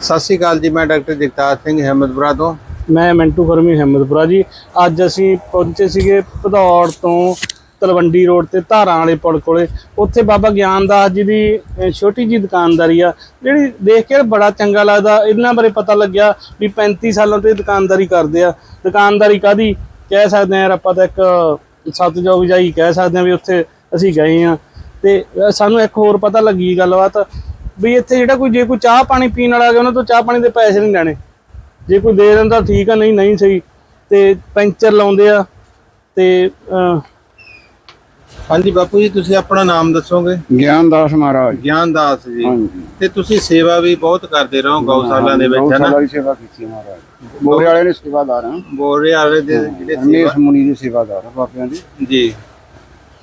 ਸਤਿ ਸ਼੍ਰੀ ਅਕਾਲ ਜੀ, ਮੈਂ ਡਾਕਟਰ ਜਗਤਾਰ ਸਿੰਘ ਹਿੰਮਤਪੁਰਾ ਤੋਂ। ਮੈਂ ਮਿੰਟੂ ਫਰਮੀ ਹਿੰਮਤਪੁਰਾ ਜੀ। ਅੱਜ ਅਸੀਂ ਪਹੁੰਚੇ ਸੀਗੇ ਭਦੌੜ ਤੋਂ ਤਲਵੰਡੀ ਰੋਡ ਤੇ ਧਾਰਾਂ ਵਾਲੇ ਪੁਲ ਕੋਲੇ। ਉੱਥੇ ਬਾਬਾ ਗਿਆਨਦਾਸ ਜੀ ਦੀ ਛੋਟੀ ਜੀ ਦੁਕਾਨਦਾਰੀ ਆ। ਜਿਹੜੀ ਦੇਖ ਕੇ ਬੜਾ ਚੰਗਾ ਲੱਗਦਾ, ਇਹਨਾਂ ਬਾਰੇ ਪਤਾ ਲੱਗਿਆ ਵੀ 35 ਸਾਲਾਂ ਤੋਂ ਇਹ ਦੁਕਾਨਦਾਰੀ ਕਰਦੇ ਆ। ਦੁਕਾਨਦਾਰੀ ਕਾਦੀ ਕਹਿ ਸਕਦੇ ਆ ਯਾਰ, ਆਪਾਂ ਤਾਂ ਇੱਕ ਸਤਜੋਗ ਜਾਈ ਕਹਿ ਸਕਦੇ ਆ ਵੀ ਉੱਥੇ ਅਸੀਂ ਗਏ ਆ। ਤੇ ਸਾਨੂੰ ਇੱਕ ਹੋਰ ਪਤਾ ਲੱਗੀ ਗੱਲਬਾਤ। ਵੀ ਇੱਥੇ ਜਿਹੜਾ ਕੋਈ ਜੇ ਕੋਈ ਚਾਹ ਪਾਣੀ ਪੀਣ ਵਾਲਾ ਆ ਗਿਆ ਉਹਨਾਂ ਤੋਂ ਚਾਹ ਪਾਣੀ ਦੇ ਪੈਸੇ ਨਹੀਂ ਲੈਣੇ। ਜੇ ਕੋਈ ਦੇ ਦਿੰਦਾ ਠੀਕ ਆ ਨਹੀਂ ਨਹੀਂ ਸਹੀ। ਤੇ ਪੈਂਚਰ ਲਾਉਂਦੇ ਆ ਤੇ ਹਾਂਜੀ ਬਾਪੂ ਜੀ ਤੁਸੀਂ ਆਪਣਾ ਨਾਮ ਦੱਸੋਗੇ? ਗਿਆਨਦਾਸ ਮਹਾਰਾਜ। ਗਿਆਨਦਾਸ ਜੀ। ਹਾਂਜੀ। ਤੇ ਤੁਸੀਂ ਸੇਵਾ ਵੀ ਬਹੁਤ ਕਰਦੇ ਰਹੋ ਗਊਸ਼ਾਲਾ ਦੇ ਵਿੱਚ ਹੈ ਨਾ ਗਊਸ਼ਾਲਾ ਦੀ ਸੇਵਾ ਕੀਤੀ ਮਹਾਰਾਜ। ਬੋਰੇ ਵਾਲੇ ਨੇ ਸੇਵਾਦਾਰ ਹਾਂ। ਬੋਰੇ ਵਾਲੇ ਦੇ ਜਿਹੜੇ ਸੇਵਾ ਰਮੇਸ਼ ਮੁਨੀ ਦੀ ਸੇਵਾਦਾਰ ਆ ਬਾਬਿਆਂ ਦੀ। ਜੀ।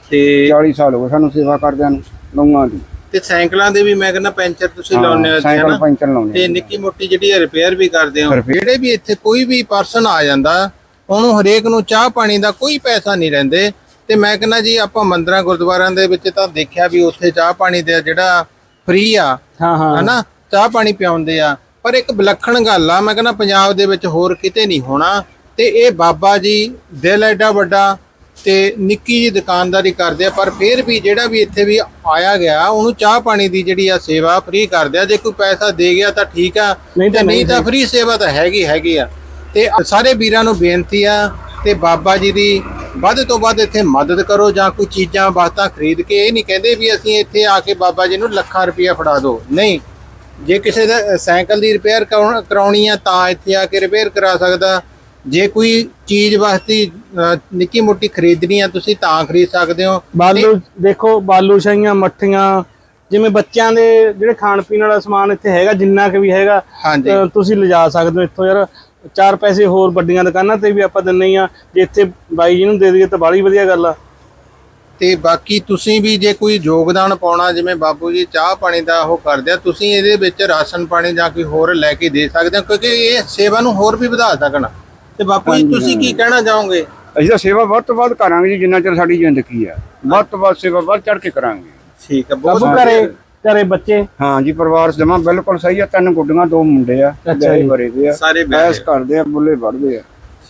ਤੇ 40 ਸਾਲ ਹੋ ਗਏ ਸਾਨੂੰ ਸੇਵਾ ਕਰਦਿਆਂ ਨੂੰ ਲੰਗਾਂ ਦੀ। ਤੇ ਸਾਈਕਲਾਂ ਦੇ ਵੀ ਮੈਂ ਕਹਿੰਦਾ ਪੈਂਚਰ ਤੁਸੀਂ ਲਾਉਂਦੇ ਹੋ ਇੱਥੇ, ਸਾਈਕਲ ਪੈਂਚਰ ਲਾਉਣੇ ਤੇ ਨਿੱਕੀ ਮੋਟੀ ਜਿਹੜੀ ਰਿਪੇਅਰ ਵੀ ਕਰਦੇ ਹੋ। Repair- ਜਿਹੜੇ ਵੀ ਇੱਥੇ ਕੋਈ ਵੀ ਪਰਸਨ ਆ ਜਾਂਦਾ ਉਹਨੂੰ ਹਰੇਕ ਨੂੰ ਚਾਹ ਪਾਣੀ ਦਾ ਕੋਈ ਪੈਸਾ ਨਹੀਂ ਲੈਂਦੇ ਤੇ ਮੈਂ ਕਹਿੰਦਾ ਜੀ ਆਪਾਂ ਮੰਦਰਾਂ ਗੁਰਦੁਆਰਿਆਂ ਦੇ ਵਿੱਚ ਤਾਂ ਦੇਖਿਆ ਵੀ ਉੱਥੇ ਚਾਹ ਪਾਣੀ ਦਾ ਜਿਹੜਾ ਫ੍ਰੀ ਆ ਹਾਂ ਹਾਂ। ਹਨਾ? ਚਾਹ ਪਾਣੀ ਪਿਆਉਂਦੇ ਆ। ਪਰ ਇੱਕ ਵਿਲੱਖਣ ਗੱਲ ਆ ਮੈਂ ਕਹਿੰਦਾ ਪੰਜਾਬ ਦੇ ਵਿੱਚ ਹੋਰ ਕਿਤੇ ਨਹੀਂ ਹੋਣਾ। ਤੇ ਇਹ ਬਾਬਾ ਜੀ ਦਿਲ ਐਡਾ ਵੱਡਾ ਤੇ ਨਿੱਕੀ ਜੀ ਦੁਕਾਨਦਾਰੀ ਕਰਦੇ ਆ ਪਰ ਫਿਰ ਵੀ ਜਿਹੜਾ ਵੀ ਇੱਥੇ ਵੀ ਆਇਆ ਗਿਆ ਉਹਨੂੰ ਚਾਹ ਪਾਣੀ ਦੀ ਜਿਹੜੀ ਆ ਸੇਵਾ ਫ੍ਰੀ ਕਰਦੇ ਆ। ਜੇ ਕੋਈ ਪੈਸਾ ਦੇ ਗਿਆ ਤਾਂ ਠੀਕ ਆ ਨਹੀਂ ਤਾਂ ਨਹੀਂ ਤਾਂ ਫ੍ਰੀ ਸੇਵਾ ਤਾਂ ਹੈਗੀ ਹੈਗੀ ਆ। ਤੇ ਸਾਰੇ ਵੀਰਾਂ ਨੂੰ ਬੇਨਤੀ ਆ ਤੇ ਬਾਬਾ ਜੀ ਦੀ ਵੱਧ ਤੋਂ ਵੱਧ ਇੱਥੇ ਮਦਦ ਕਰੋ ਜਾਂ ਕੋਈ ਚੀਜ਼ਾਂ ਬਾਤਾਂ ਖਰੀਦ ਕੇ ਇਹ ਨਹੀਂ ਕਹਿੰਦੇ ਵੀ ਅਸੀਂ ਇੱਥੇ ਆ ਕੇ ਬਾਬਾ ਜੀ ਨੂੰ ਲੱਖਾਂ ਰੁਪਇਆ ਫੜਾ ਦਿਓ ਨਹੀਂ ਜੇ ਕਿਸੇ ਦਾ ਸਾਈਕਲ ਦੀ ਰਿਪੇਅਰ ਕਰਾਉਣੀ ਆ ਤਾਂ ਇੱਥੇ ਆ ਕੇ ਰਿਪੇਅਰ ਕਰਾ ਸਕਦਾ। ਜੇ ਕੋਈ ਚੀਜ਼ ਵਾਸਤੇ ਨਿੱਕੀ ਮੋਟੀ ਖਰੀਦਣੀ ਆ ਤੁਸੀਂ ਤਾਂ ਖਰੀਦ ਸਕਦੇ ਹੋ। ਬਾਲੂ ਦੇਖੋ ਬਾਲੂ ਸ਼ਾਹੀਆਂ ਮੱਠੀਆਂ ਜਿਵੇਂ ਬੱਚਿਆਂ ਦੇ ਜਿਹੜੇ ਖਾਣ ਪੀਣ ਵਾਲਾ ਸਮਾਨ ਇੱਥੇ ਹੈਗਾ ਜਿੰਨਾ ਕੁ ਵੀ ਹੈਗਾ ਤੁਸੀਂ ਲਿਜਾ ਸਕਦੇ ਹੋ ਇੱਥੋਂ ਯਾਰ। ਚਾਰ ਪੈਸੇ ਹੋਰ ਵੱਡੀਆਂ ਦੁਕਾਨਾਂ ਤੇ ਵੀ ਆਪਾਂ ਦਿੰਨੇ ਹੀ ਆ। ਜੇ ਇੱਥੇ ਬਾਈ ਜੀ ਨੂੰ ਦੇ ਦਈਏ ਤਾਂ ਬਾਲੀ ਵਧੀਆ ਗੱਲ ਆ। ਤੇ ਬਾਕੀ ਤੁਸੀਂ ਵੀ ਜੇ ਕੋਈ ਯੋਗਦਾਨ ਪਾਉਣਾ ਜਿਵੇਂ ਬਾਪੂ ਜੀ ਚਾਹ ਪਾਣੀ ਦਾ ਉਹ ਕਰਦੇ ਆ ਤੁਸੀਂ ਇਹਦੇ ਵਿੱਚ ਰਾਸ਼ਨ ਪਾਣੀ ਜਾਂ ਕੋਈ ਹੋਰ ਲੈ ਕੇ ਦੇ ਸਕਦੇ ਹੋ ਕਿਉਂਕਿ ਇਹ ਸੇਵਾ ਨੂੰ ਹੋਰ ਵੀ ਵਧਾ ਸਕਣ। ਤੇ ਬਾਪੂ ਜੀ ਤੁਸੀਂ ਕੀ ਕਹਿਣਾ ਚਾਹੋਗੇ? ਅਸੀਂ ਤਾਂ ਸੇਵਾ ਵੱਧ ਤੋਂ ਵੱਧ ਕਰਾਂਗੇ ਜੀ ਜਿੰਨਾ ਚਿਰ ਸਾਡੀ ਜ਼ਿੰਦਗੀ ਆ। ਵੱਧ ਤੋਂ ਵੱਧ ਸੇਵਾ ਵੱਧ ਚੜ ਕੇ ਕਰਾਂਗੇ। ਠੀਕ ਹੈ ਬਹੁਤ ਘਰੇ ਘਰੇ ਬੱਚੇ? ਹਾਂ ਜੀ ਪਰਿਵਾਰ ਜਮਾ ਬਿਲਕੁਲ ਸਹੀ ਆ ਤਿੰਨ ਗੁੱਡੀਆਂ ਦੋ ਮੁੰਡੇ ਆ ਅੱਛਾ ਜੀ। ਭਰੇ ਦੇ ਆ ਸਾਰੇ ਐਸ ਬੈਠੇ ਕਰਦੇ ਆ ਬੁੱਲੇ ਵੜਦੇ ਆ।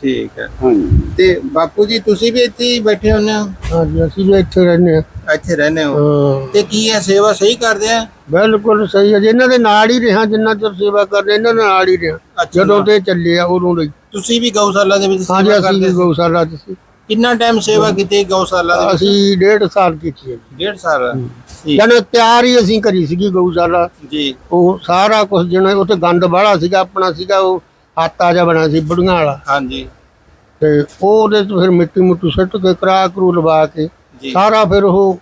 ਠੀਕ ਹੈ ਹਾਂਜੀ। ਤੇ ਬਾਪੂ ਜੀ ਤੁਸੀਂ ਵੀ ਇੱਥੇ ਹੀ ਬੈਠੇ ਹੁੰਦੇ ਹੋ? ਹਾਂਜੀ ਅਸੀਂ ਵੀ ਇੱਥੇ ਰਹਿੰਦੇ ਹਾਂ। ਇੱਥੇ ਰਹਿੰਦੇ ਹੋ। ਤੇ ਕੀ ਹੈ ਸੇਵਾ ਸਹੀ ਕਰਦੇ ਆ? ਬਿਲਕੁਲ ਸਹੀ ਹੈ ਜੀ, ਇਹਨਾਂ ਦੇ ਨਾਲ ਹੀ ਰਿਹਾ ਜਿੰਨਾ ਚਿਰ ਸੇਵਾ ਕਰਦੇ ਇਹਨਾਂ ਦੇ ਨਾਲ ਹੀ ਰਿਹਾ। ਜਦੋਂ ਤੇ ਚੱਲੇ ਆ ਉਦੋਂ ਦੇ ਤੁਸੀਂ ਵੀ ਗਊਸ਼ਾਲਾ ਦੇ ਵਿੱਚ ਹਾਂਜੀ ਸੇਵਾ ਅਸੀਂ ਕਰਦੇ ਵੀ ਸੀ? ਗਊਸ਼ਾਲਾ ਚ ਸੀ। ਕਿੰਨਾ ਟਾਈਮ ਸੇਵਾ ਕੀਤੀ ਗਊਸ਼ਾਲਾ ਦੇ ਵਿੱਚ? ਅਸੀਂ ਡੇਢ ਸਾਲ ਕੀਤੀ ਹੈ ਡੇਢ ਸਾਲ। ਜਦ ਤਿਆਰ ਹੀ ਅਸੀਂ ਕਰੀ ਸੀਗੀ ਗਊਸ਼ਾਲਾ। ਜੀ। ਉਹ ਸਾਰਾ ਕੁਝ ਜਿਹਨਾਂ ਉੱਥੇ ਗੰਦ ਬਾਹਲਾ ਸੀਗਾ ਆਪਣਾ ਸੀਗਾ ਉਹ ਆਟਾ ਜਿਹਾ ਬਣਿਆ ਸੀ ਬੁੜੀਆਂ ਵਾਲਾ। ਹਾਂਜੀ। ਤੇ ਉਹ ਉਹਦੇ ਚ ਫਿਰ ਮਿੱਟੀ ਮੁੱਟੀ ਸੁੱਟ ਕੇ ਕਰਾ ਕਰੂ ਲਵਾ ਕੇ ਜੀ। ਸਾਰਾ ਫਿਰ ਉਹ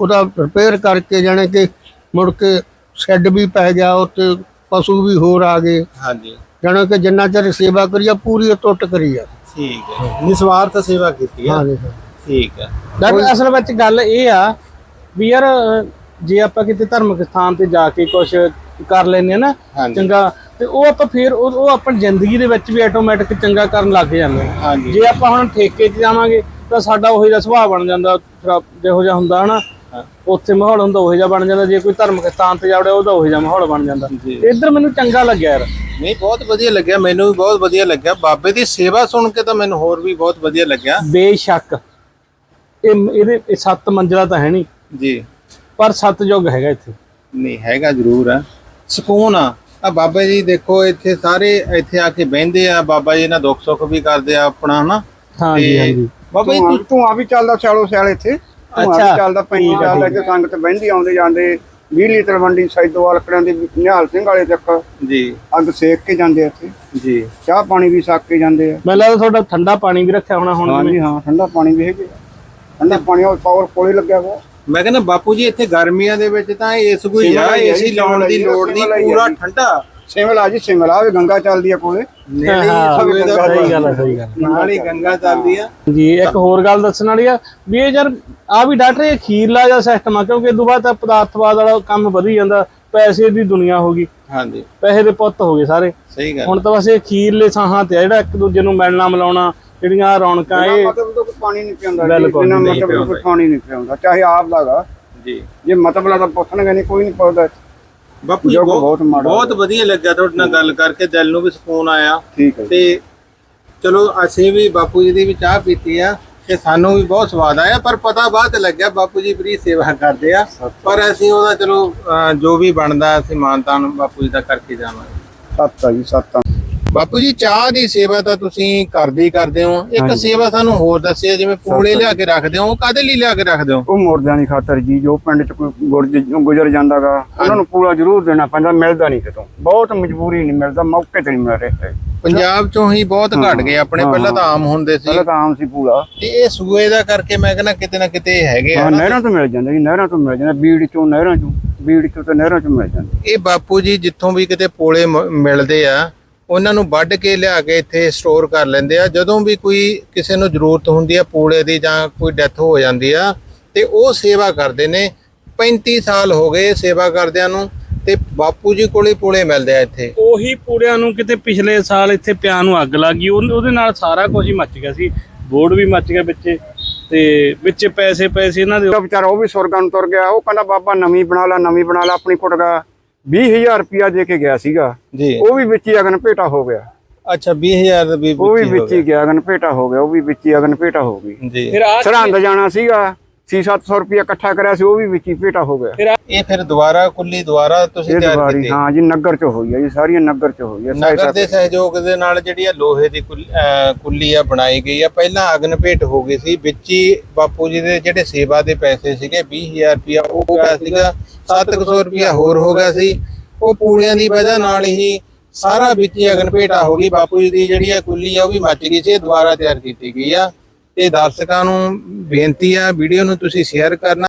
ਉਹਦਾ ਰਿਪੇਅਰ ਕਰਕੇ ਜਾਣੇ ਕਿ ਮੁੜ ਕੇ ਸ਼ੈੱਡ ਵੀ ਪੈ ਗਿਆ ਉੱਤੇ ਪਸ਼ੂ ਵੀ ਹੋਰ ਆ ਗਏ। ਹਾਂਜੀ। ਜਾਣੇ ਕਿ ਜਿੰਨਾ ਚਿਰ ਸੇਵਾ ਕਰੀ ਆ ਪੂਰੀ ਟੁੱਟ ਕਰੀ ਆ। ਠੀਕ ਹੈ। ਨਿਸਵਾਰਥ ਸੇਵਾ ਕੀਤੀ ਹੈ ਹਾਂਜੀ ਠੀਕ ਹੈ। ਡਾਕਟਰ ਅਸਲ ਵਿੱਚ ਗੱਲ ਇਹ ਆ ਵੀ ਯਾਰ ਜੇ ਆਪਾਂ ਕਿਤੇ ਧਾਰਮਿਕ ਸਥਾਨ ਤੇ ਜਾ ਕੇ ਕੁਝ ਕਰ ਲੈਨੇ ਆ ਨਾ ਚੰਗਾ ਤੇ ਉਹ ਆਪਾਂ ਫੇਰ ਉਹ ਆਪਣੀ ਜ਼ਿੰਦਗੀ ਦੇ ਵਿੱਚ ਵੀ ਆਟੋਮੈਟਿਕ ਚੰਗਾ ਕਰਨ ਲੱਗ ਜਾਂਦੇ ਜੇ ਆਪਾਂ ਹੁਣ ਠੇਕੇ 'ਚ ਜਾਵਾਂਗੇ ਤਾਂ ਸਾਡਾ ਉਹੋ ਜਿਹਾ ਸੁਭਾਅ ਬਣ ਜਾਂਦਾ ਜਿਹੋ ਜਿਹਾ ਹੁੰਦਾ ਹਨਾ। ਉੱਥੇ ਮਾਹੌਲ ਹੁੰਦਾ ਉਹੋ ਜਿਹਾ ਬਣ ਜਾਂਦਾ ਜੇ ਕੋਈ ਧਾਰਮਿਕ ਸਥਾਨ ਤੇ ਜਾਵੜੇ ਉਹਦਾ ਉਹੋ ਜਿਹਾ ਮਾਹੌਲ ਬਣ ਜਾਂਦਾ। ਜੀ। ਇੱਧਰ ਮੈਨੂੰ ਚੰਗਾ ਲੱਗਿਆ ਯਾਰ। ਨਹੀਂ ਬਹੁਤ ਵਧੀਆ ਲੱਗਿਆ ਮੈਨੂੰ ਵੀ ਬਹੁਤ ਵਧੀਆ ਲੱਗਿਆ। ਬਾਬੇ ਦੀ ਸੇਵਾ ਸੁਣ ਕੇ ਤਾਂ ਮੈਨੂੰ ਹੋਰ ਵੀ ਬਹੁਤ ਵਧੀਆ ਲੱਗਿਆ। ਬੇਸ਼ੱਕ। ਇਹ ਇਹਦੇ ਇਹ ਸੱਤ ਮੰਜ਼ਲਾ ਤਾਂ ਹੈ ਨਹੀਂ। ਜੀ। ਪਰ ਸੱਤ ਯੁੱਗ ਹੈਗਾ ਇੱਥੇ। ਨਹੀਂ ਹੈਗਾ ਜ਼ਰੂਰ ਆ। ਸਕੂਨ ਆ। ਆ ਬਾਬਾ ਜੀ ਦੇਖੋ ਇੱਥੇ ਸਾਰੇ ਇੱਥੇ ਆ ਕੇ ਬਹਿੰਦੇ ਆ। ਬਾਬਾ ਜੀ ਨਾਲ ਦੁੱਖ ਸੁੱਖ ਵੀ ਕਰਦੇ ਆ ਆਪਣਾ ਹਨਾ? ਹਾਂਜੀ ਤੇ ਹਾਂਜੀ। ਬਾਬਾ ਜੀ ਤੂੰ ਆ ਵੀ ਚੱਲਦਾ ਸਿਆਲੋ ਸਿਆਲ ਇੱਥੇ। ਅੱਛਾ, ਚੱਲਦਾ ਆ, ਚੱਲਦਾ ਕਿ ਸੰਗਤ ਬਹਿੰਦੀ ਆਉਂਦੇ ਜਾਂਦੇ 20 ਲੀਟਰ ਮੰਡੀ ਸੈਦੋਵਾਲ ਕੜਿਆਂ ਦੇ ਨਿਹਾਲ ਸਿੰਘ ਵਾਲੇ ਤੱਕ ਜੀ। ਅੱਗ ਸੇਕ ਕੇ ਜਾਂਦੇ ਆ ਇੱਥੇ। ਜੀ। ਚਾਹ ਪਾਣੀ ਵੀ ਸਾਕ ਕੇ ਜਾਂਦੇ ਆ। ਮੈਨੂੰ ਲੱਗਦਾ ਤੁਹਾਡਾ ਠੰਡਾ ਪਾਣੀ ਵੀ ਰੱਖਿਆ ਹੋਣਾ ਹੁਣ ਹਾਂਜੀ ਹਾਂ ਠੰਡਾ ਪਾਣੀ ਵੀ ਹੈਗੇ। ਠੰਡਾ ਪਾਣੀ ਉਹ ਪਾਵਰ ਕੋਲੇ ਲੱਗਿਆ ਹੋਇਆ ਮੈਂ ਕਹਿੰਦਾ ਬਾਪੂ ਜੀ ਇੱਥੇ ਗਰਮੀਆਂ ਦੇ ਵਿੱਚ ਤਾਂ ਇਸ ਕੋਈ ਆ ਏਸੀ ਲਾਉਣ ਦੀ ਲੋੜ ਨਹੀਂ ਪੂਰਾ। ਠੰਡਾ। ਸਿਮਲਾ ਜੀ ਸਿਮਲਾ ਵੀ ਗੰਗਾ ਚੱਲਦੀ ਆ ਕੋਲੇ। ਨੇੜੇ ਹੀ ਹਾਂ, ਸੂਏ ਦਾ ਸਹੀ ਗੱਲ ਸਹੀ ਗੱਲ ਨਾਲ ਹੀ ਗੰਗਾ ਚੱਲਦੀ ਆ। ਜੀ ਇੱਕ ਹੋਰ ਗੱਲ ਦੱਸਣ ਵਾਲੀ ਆ ਵੀ ਇਹ ਯਾਰ ਆ ਵੀ ਡਾਕਟਰ ਇਹ ਖੀਰਲਾ ਜਿਹਾ ਸਿਸਟਮ ਆ ਕਿਉਂਕਿ ਇਦੋਂ ਬਾਅਦ ਤਾਂ ਪਦਾਰਥਵਾਦ ਵਾਲਾ ਕੰਮ ਵਧੀ ਜਾਂਦਾ ਪੈਸੇ ਦੀ ਦੁਨੀਆ ਹੋ ਗਈ। ਹਾਂਜੀ। ਪੈਸੇ ਦੇ ਪੁੱਤ ਹੋ ਗਏ ਸਾਰੇ। ਸਹੀ ਗੱਲ ਹੁਣ ਤਾਂ ਬਸ ਇਹ ਖੀਰਲੇ ਸਾਹਾਂ ਤੇ ਆ ਜਿਹੜਾ ਇੱਕ ਦੂਜੇ ਨੂੰ ਮਿਲਣਾ ਮਿਲਾਉਣਾ ਜਿਹੜੀਆਂ ਰੌਣਕਾਂ ਇਹ ਮਤਲਬ ਤੋਂ ਕੋਈ ਪਾਣੀ ਨਹੀਂ ਪਿਆਉਂਦਾ ਬਿਲਕੁਲ ਨਹੀਂ ਮਤਲਬ ਤੋਂ ਕੋਈ ਪਾਣੀ ਨਹੀਂ ਪਿਆਉਂਦਾ ਚਾਹੇ ਆਪ ਦਾਗਾ ਜੀ। ਜੇ ਮਤਲਬ ਦਾ ਪੁੱਛਣਗੇ ਨਹੀਂ ਕੋਈ ਨਹੀਂ ਪੁੱਛਦਾ। ਬਾਪੂ ਜੀ ਬਹੁਤ ਬਹੁਤ ਮਾੜਾ ਬਹੁਤ ਵਧੀਆ ਲੱਗਿਆ ਤੁਹਾਡੇ ਨਾਲ ਗੱਲ ਕਰਕੇ ਦਿਲ ਨੂੰ ਵੀ ਸਕੂਨ ਆਇਆ। ਠੀਕ ਹੈ ਜੀ। ਤੇ ਚਲੋ ਅਸੀਂ ਵੀ ਬਾਪੂ ਜੀ ਦੀ ਵੀ ਚਾਹ ਪੀਤੀ ਆ ਤੇ ਸਾਨੂੰ ਵੀ ਬਹੁਤ ਸਵਾਦ ਆਇਆ ਪਰ ਪਤਾ ਬਾਅਦ ਚ ਲੱਗਿਆ ਬਾਪੂ ਜੀ ਬੜੀ ਸੇਵਾ ਕਰਦੇ ਆ। ਪਰ ਅਸੀਂ ਉਹਦਾ ਚਲੋ ਅਹ, ਜੋ ਵੀ ਬਣਦਾ ਅਸੀਂ ਮਾਨਤਾਨ ਬਾਪੂ ਜੀ ਦਾ ਕਰਕੇ ਜਾਵਾਂਗੇ। ਸੱਤ ਆ ਜੀ ਸੱਤ ਆ ਬਾਪੂ ਜੀ ਚਾਹ ਦੀ ਸੇਵਾ ਤਾਂ ਤੁਸੀਂ ਕਰਦੇ ਹੀ ਕਰਦੇ ਹੋ। ਇੱਕ ਹਾਂਜੀ। ਸੇਵਾ ਸਾਨੂੰ ਹੋਰ ਦੱਸਿਆ ਜਿਵੇਂ ਪੂੜੇ ਲਿਆ ਕੇ ਰੱਖਦੇ ਹੋ ਉਹ ਕਾਦੇ ਲਈ ਲਿਆ ਕੇ ਰੱਖਦੇ ਹੋ? ਉਹ ਮੁਰਦਿਆਂ ਦੀ ਖਾਤਰ ਜੀ ਜੋ ਪਿੰਡ ਚ ਕੋਈ ਗੁਰਜ- ਗੁਜ਼ਰ ਜਾਂਦਾਗਾ ਉਹਨਾਂ ਨੂੰ ਪੂਰਾ ਜ਼ਰੂਰ ਦੇਣਾ ਪੈਂਦਾ ਮਿਲਦਾ ਨਹੀਂ ਕਿਤੋਂ। ਬਹੁਤ ਮਜਬੂਰੀ ਨਹੀਂ ਮਿਲਦਾ ਮੌਕੇ ਤੇ ਨਹੀਂ ਮਿਲ ਰਿਹਾ। ਪੰਜਾਬ ਚੋਂ ਹੀ ਬਹੁਤ ਘਟ ਗਏ ਆਪਣੇ ਹਾਂ, ਪਹਿਲਾਂ ਤਾਂ ਆਮ ਹੁੰਦੇ ਸੀ। ਪਹਿਲਾਂ ਤਾਂ ਆਮ ਸੀ ਪੂਰਾ। ਤੇ ਇਹ ਸੂਏ ਦਾ ਕਰਕੇ ਮੈਂ ਕਹਿੰਦਾ ਕਿਤੇ ਨਾ ਕਿਤੇ ਹੈਗੇ ਆ ਹਾਂ ਨਾ। ਨਹਿਰਾਂ ਤੋਂ ਮਿਲ ਜਾਂਦਾ ਜੀ ਨਹਿਰਾਂ ਤੋਂ ਮਿਲ ਜਾਂਦਾ ਬੀੜ ਚੋਂ ਨਹਿਰਾਂ ਚੋਂ ਬੀੜ ਚੋਂ ਤੇ ਨਹਿਰਾਂ ਚੋਂ ਮਿਲ ਜਾਂਦਾ। ਇਹ ਬਾਪੂ ਜੀ ਜਿੱਥੋਂ ਵੀ ਕਿਤੇ ਪੋਲੇ ਮ- ਮਿਲਦੇ ਆ ਉਹਨਾਂ ਨੂੰ ਵੱਢ ਕੇ ਲਿਆ ਕੇ ਇੱਥੇ ਸਟੋਰ ਕਰ ਲੈਂਦੇ ਆ। ਜਦੋਂ ਵੀ ਕੋਈ ਕਿਸੇ ਨੂੰ ਜ਼ਰੂਰਤ ਹੁੰਦੀ ਆ ਪੋਲੇ ਦੀ ਜਾਂ ਕੋਈ ਡੈਥ ਹੋ ਜਾਂਦੀ ਆ ਤੇ ਉਹ ਸੇਵਾ ਕਰਦੇ ਨੇ। 35 ਸਾਲ ਹੋ ਗਏ ਸੇਵਾ ਕਰਦਿਆਂ ਨੂੰ ਤੇ ਬਾਪੂ ਜੀ ਕੋਲੇ ਪੋਲੇ ਮਿਲਦੇ ਆ ਇੱਥੇ। ਉਹੀ ਪੂੜਿਆਂ ਨੂੰ ਕਿਤੇ ਪਿਛਲੇ ਸਾਲ ਇੱਥੇ ਪਿਆ ਨੂੰ ਅੱਗ ਲੱਗ। ਗਈ ਉਹ- ਉਹਦੇ ਨਾਲ ਸਾਰਾ ਕੁਝ ਹੀ ਮੱਚ ਗਿਆ ਸੀ। ਬੋਰਡ ਵੀ ਮੱਚ ਗਿਆ ਵਿੱਚੇ। ਤੇ ਵਿੱਚੇ ਪੈਸੇ ਪੈਸੇ ਇਹਨਾਂ ਦੇ ਉਹ ਵਿਚਾਰਾ ਉਹ ਵੀ ਸੁਰਗਾਂ ਨੂੰ ਤੁਰ ਗਿਆ। ਉਹ ਕਹਿੰਦਾ ਬਾਬਾ ਨਵੀਂ ਬਣਾ ਲਾ ਨਵੀਂ ਬਣਾ ਲਾ ਆਪਣੀ ਕੁੜਗਾ 20000 ਰੁਪਿਆ ਦੇ ਕੇ ਗਿਆ ਸੀਗਾ। ਜੀ। ਉਹ ਵੀ ਵਿੱਚ ਹੀ ਅਗਨ ਭੇਟਾ ਹੋ ਗਿਆ। ਅੱਛਾ 20000 ਦਾ ਵੀ ਉਹ ਵੀ ਵਿੱਚ ਹੀ ਗਿਆ। ਅਗਨ ਭੇਟਾ ਹੋ ਗਿਆ ਉਹ ਵੀ ਵਿੱਚ ਹੀ ਅਗਨ ਭੇਟਾ ਹੋ ਗਈ। ਜੀ। ਫਿਰ ਆ ਸਰਹੰਦ ਜਾਣਾ ਸੀਗਾ 6-700 ਰੁਪਿਆ ਇਕੱਠਾ ਕਰਿਆ ਸੀ ਉਹ ਵੀ ਵਿੱਚ ਹੀ ਭੇਟਾ ਹੋ ਗਿਆ। ਇਹ ਫਿਰ ਦੁਬਾਰਾ ਕੁੱਲੀ ਦੁਬਾਰਾ ਤੁਸੀਂ ਤਿਆਰ ਕੀਤੀ? ਹਾਂ ਜੀ ਨਗਰ ਚ ਹੋਈ ਹੈ ਜੀ ਸਾਰੀਆਂ ਨਗਰ ਚ ਹੋਈ ਹੈ ਨਗਰ ਦੇ ਸਹਿਯੋਗ ਦੇ ਨਾਲ ਜਿਹੜੀ ਆ ਲੋਹੇ ਦੀ ਕੁੱਲ- ਆ ਬਣਾਈ ਗਈ ਆ। ਪਹਿਲਾਂ ਅਗਨ ਭੇਟ ਹੋ ਗਈ ਸੀ ਵਿੱਚ ਹੀ ਬਾਪੂ ਜੀ ਦੇ ਜਿਹੜੇ ਸੇਵਾ ਦੇ ਪੈਸੇ ਸੀਗੇ 20000 ਰੁਪਇਆ ਉਹ ਗਿਆ ਸੀਗਾ। 700 ਰੁਪਇਆ ਹੋਰ ਹੋ ਗਿਆ ਸੀ। ਉਹ ਪੂੜਿਆਂ ਦੀ ਵਜ੍ਹਾ ਨਾਲ ਹੀ ਸਾਰਾ ਵਿੱਚ ਅਗਨ ਭੇਟਾ ਹੋ ਗਈ। ਬਾਪੂ ਜੀ ਦੀ ਜਿਹੜੀ ਆ ਕੁੱਲੀ ਆ, ਉਹ ਵੀ ਮੱਚ ਗਈ ਸੀ। ਦੁਬਾਰਾ ਤਿਆਰ ਕੀਤੀ ਗਈ ਆ। ਤੇ ਦਰਸ਼ਕਾਂ ਨੂੰ ਬੇਨਤੀ ਆ, ਵੀਡੀਓ ਨੂੰ ਤੁਸੀਂ ਸ਼ੇਅਰ ਕਰਨਾ।